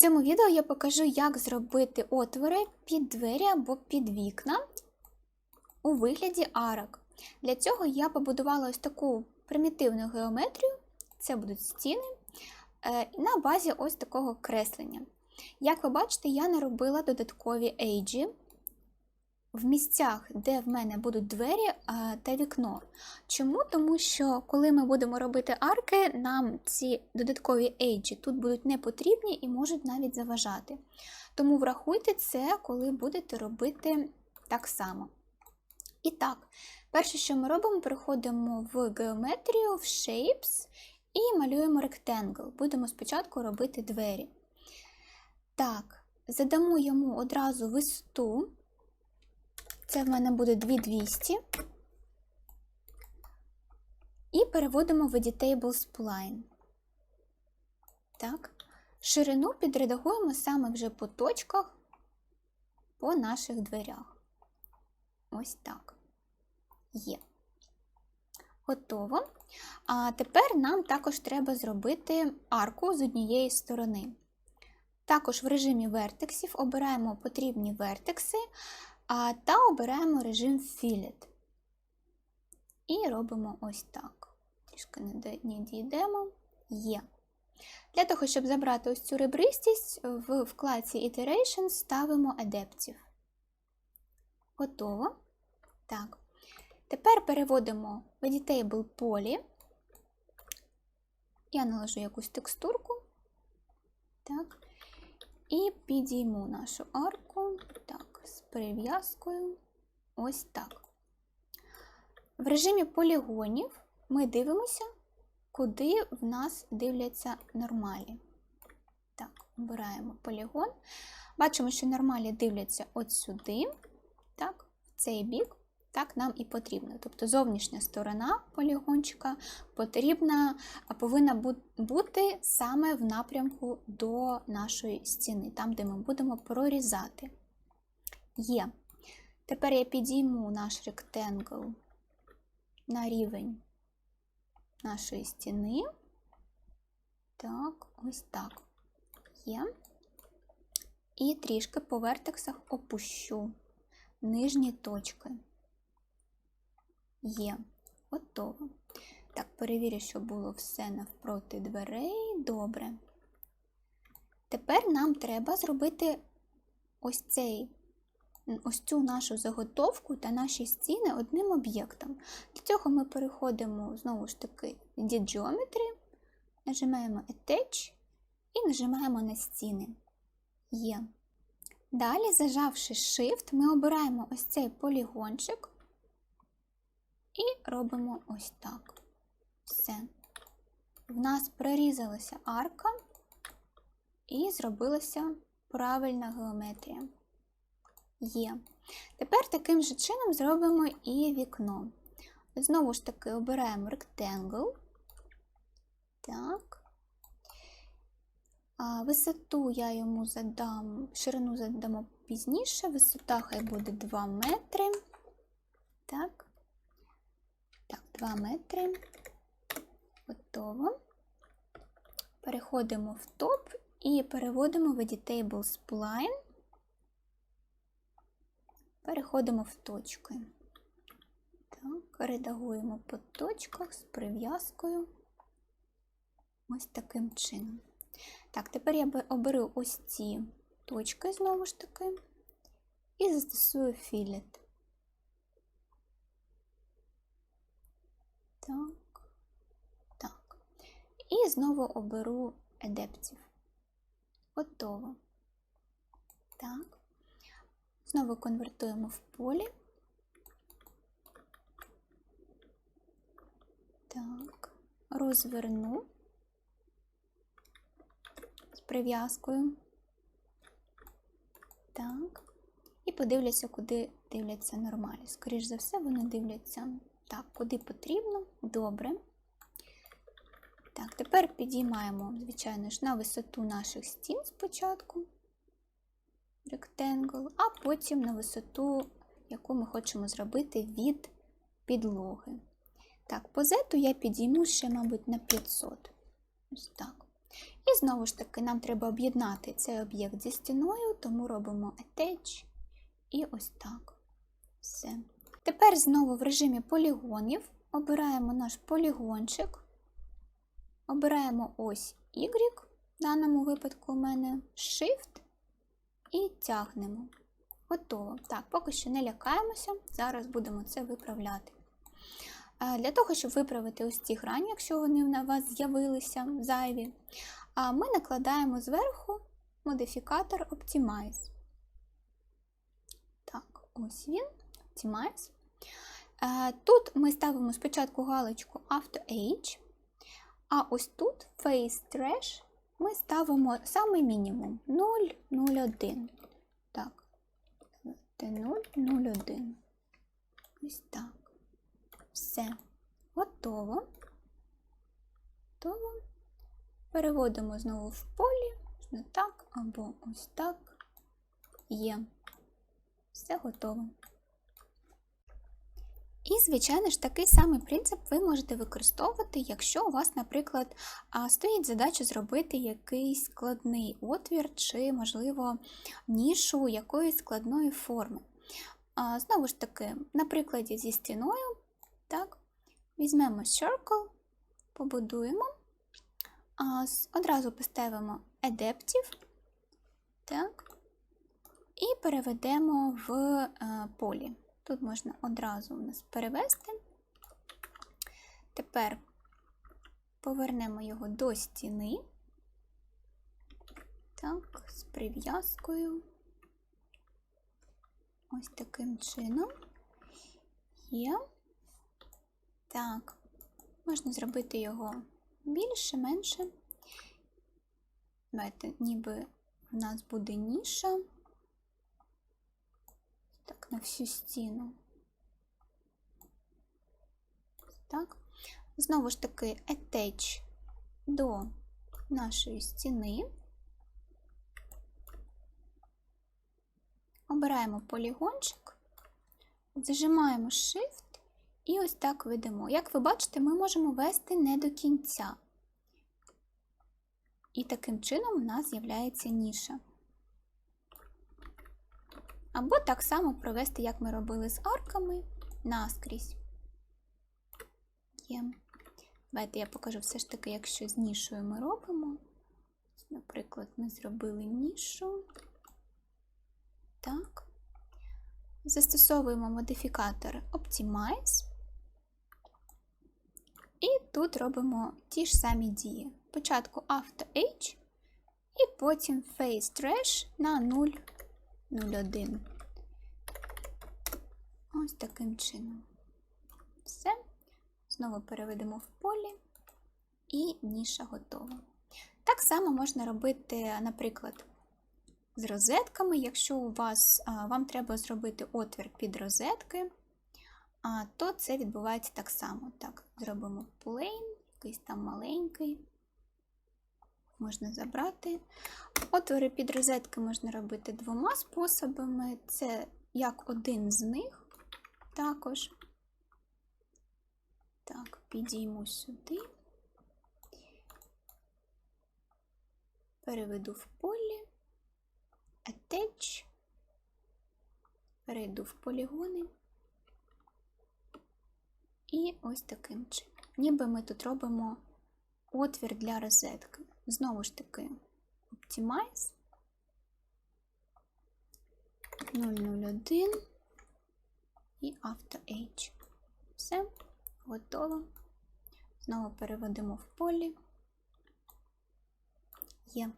цьому відео я покажу, як зробити отвори під двері або під вікна у вигляді арок. Для цього я побудувала ось таку примітивну геометрію, це будуть стіни, е, на базі ось такого креслення. Як ви бачите, я не робила додаткові ейджі в місцях, де в мене будуть двері та вікно. Чому? Тому що коли ми будемо робити арки, нам ці додаткові ейджі тут будуть не потрібні і можуть навіть заважати. Тому врахуйте це, коли будете робити так само. І так, перше, що ми робимо, переходимо в геометрію, в Shapes і малюємо Rectangle. Будемо спочатку робити двері. Так, задамо йому одразу висоту. Це в мене буде 2200. І переводимо в Editable Spline. Так. Ширину підредагуємо саме вже по точках по наших дверях. Ось так. Є. Готово. А тепер нам також треба зробити арку з однієї сторони. Також в режимі вертексів обираємо потрібні вертекси а, та обираємо режим Fillet. І робимо ось так. Трішки не дійдемо. Є. Для того, щоб забрати ось цю ребристість, в вкладці Iteration ставимо Adaptive. Готово. Так. Тепер переводимо в Editable полі. Я наложу якусь текстурку. Так. І підійму нашу арку. Так, з прив'язкою. Ось так. В режимі полігонів ми дивимося, куди в нас дивляться нормалі. Так, обираємо полігон. Бачимо, що нормалі дивляться от сюди, так, в цей бік. Так нам і потрібно. Тобто зовнішня сторона полігончика потрібна, повинна бути саме в напрямку до нашої стіни, там, де ми будемо прорізати. Є. Тепер я підійму наш ректенгл на рівень нашої стіни. Так, ось так. Є. І трішки по вертексах опущу нижні точки. Є. Готово. Так, перевірю, що було все навпроти дверей. Добре. Тепер нам треба зробити ось цей, ось цю нашу заготовку та наші стіни одним об'єктом. Для цього ми переходимо, знову ж таки, в Geometry, нажимаємо Attach і нажимаємо на стіни. Є. Далі, зажавши Shift, ми обираємо ось цей полігончик. І робимо ось так. Все. В нас прорізалася арка і зробилася правильна геометрія. Є. Тепер таким же чином зробимо і вікно. Знову ж таки, обираємо Rectangle. Так. А Висоту я йому задам, ширину задамо пізніше, висота хай буде 2 метри. Так. Так, 2 метри. Готово. Переходимо в топ і переводимо в Editable Spline. Переходимо в точки. Так, редагуємо по точках з прив'язкою. Ось таким чином. Так, тепер я оберу ось ці точки, знову ж таки, і застосую філет. Так, так. І знову оберу адептів. Готово. Так. Знову конвертуємо в полі. Так, розверну з прив'язкою. Так. І подивлюся, куди дивляться нормалі. Скоріше за все, вони дивляться так, куди потрібно. Добре. Так, тепер підіймаємо, звичайно ж, на висоту наших стін спочатку ректенгл, а потім на висоту, яку ми хочемо зробити від підлоги. Так, по зету я підійму ще, мабуть, на 500. Ось так. І знову ж таки, нам треба об'єднати цей об'єкт зі стіною, тому робимо attach і ось так. Все. Тепер знову в режимі полігонів обираємо наш полігончик, обираємо ось Y, в даному випадку у мене Shift і тягнемо. Готово. Так, поки що не лякаємося, зараз будемо це виправляти. Е, Для того, щоб виправити ось ці грані, якщо вони на вас з'явилися зайві, ми накладаємо зверху модифікатор Optimize. Так, ось він, Optimize. Е, Тут ми ставимо спочатку галочку Auto Age, а ось тут Face Trash ми ставимо саме мінімум 0,01. Так, 0,01. Ось так. Все. Готово. Готово. Переводимо знову в полі, не так, або ось так. Є. Все готово. І, звичайно ж, такий самий принцип ви можете використовувати, якщо у вас, наприклад, стоїть задача зробити якийсь складний отвір, чи, можливо, нішу якоїсь складної форми. Знову ж таки, на прикладі зі стіною, так, візьмемо Circle, побудуємо, одразу поставимо Adaptive, так, і переведемо в е, полі. Тут можна одразу у нас перевести. Тепер повернемо його до стіни, так, з прив'язкою. Ось таким чином. Є. Так, можна зробити його більше, менше. Давайте, ніби в нас буде ніша. Так, на всю стіну. Так. Знову ж таки, attach до нашої стіни. Обираємо полігончик, зажимаємо Shift і ось так ведемо. Як ви бачите, ми можемо вести не до кінця. І таким чином у нас з'являється ніша. Або так само провести, як ми робили з арками, наскрізь. Є. Давайте я покажу все ж таки, якщо з нішою ми робимо. Наприклад, ми зробили нішу. Так. Застосовуємо модифікатор Optimize. І тут робимо ті ж самі дії. Спочатку Auto Age і потім Face Trash на 0. 0,1. Ось таким чином. Все. Знову переведемо в полі, і ніша готова. Так само можна робити, наприклад, з розетками, якщо у вас, вам треба зробити отвір під розетки, то це відбувається так само. Так, Зробимо plain, якийсь там маленький можна забрати. Отвори під розетки можна робити двома способами. Це як один з них також. Так, підійму сюди, переведу в полі, attach, перейду в полігони. І ось таким чином. Ніби ми тут робимо отвір для розетки. Знову ж таки, Optimize 001 і After Age. Все, готово. Знову переведемо в полі. Є.